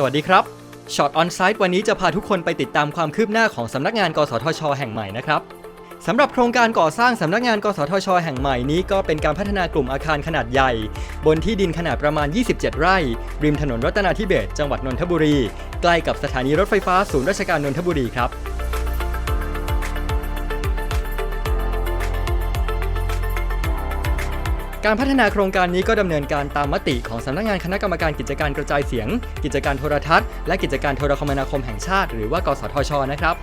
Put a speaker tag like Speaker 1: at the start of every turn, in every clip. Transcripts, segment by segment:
Speaker 1: สวัสดีครับช็อตออนไซต์วันนี้จะพาทุกคนไปติดตามความคืบหน้าของสำนักงานกสทช แห่งใหม่นะครับสำหรับโครงการก่อสร้างสำนักงานกสทช แห่งใหม่นี้ก็เป็นการพัฒนากลุ่มอาคารขนาดใหญ่ บนที่ดินขนาดประมาณ 27 ไร่ ริมถนนรัตนาธิเบศจังหวัดนนทบุรี ใกล้กับสถานีรถไฟฟ้าศูนย์ราชการนนทบุรีครับ การพัฒนาโครงการนี้ก็ดำเนินการตามมติของสำนักงานคณะกรรมการกิจการกระจายเสียง กิจการโทรทัศน์ และกิจการโทรคมนาคมแห่งชาติ หรือว่ากสทช นะครับ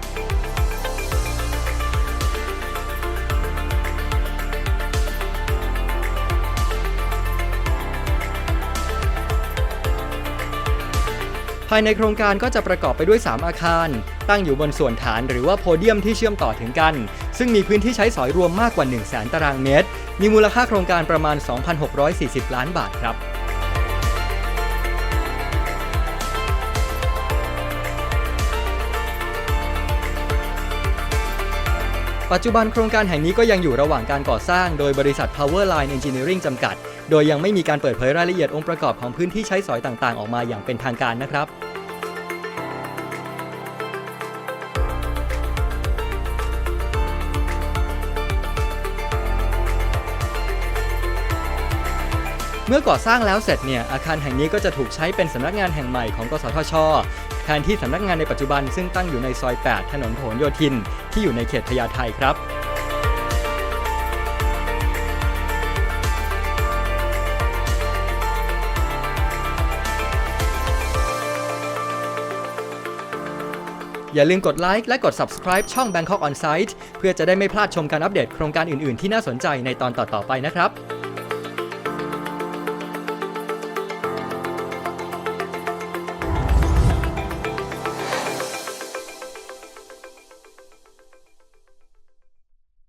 Speaker 1: ภายในโครงการก็จะประกอบไปด้วย 3 อาคาร ตั้งอยู่บนส่วนฐานหรือว่าโพเดียมที่เชื่อมต่อถึงกัน ซึ่งมีพื้นที่ใช้สอยรวมมากกว่า 1 0 0 0 0แตารางเมตร มีมูลค่าโครงการประมาณ 2,640 ล้านบาทครับปัจจุบันโครงการแห่งนี้ก็ยังอยู่ระหว่างการก่อสร้าง โดยบริษัท Powerline Engineering จำกัด โดยยังไม่มีการเปิดเผยรายละเอียดองค์ประกอบของพื้นที่ใช้สอยต่างๆ ออกมาอย่างเป็นทางการนะครับ เมื่อก่อสร้างแล้วเสร็จเนี่ยอาคารแห่งนี้ก็จะถูกใช้เป็นสำนักงานแห่งใหม่ของกสทช แทนที่สำนักงานในปัจจุบันซึ่งตั้งอยู่ในซอย 8 ถนนพหลโยธิน ที่อยู่ในเขตพญาไทครับอย่าลืมกดไลค์และกด subscribe ช่อง Bangkok On Site เพื่อจะได้ไม่พลาดชมการอัปเดตโครงการอื่น ๆ ที่น่าสนใจในตอนต่อ ๆ ไปนะครับ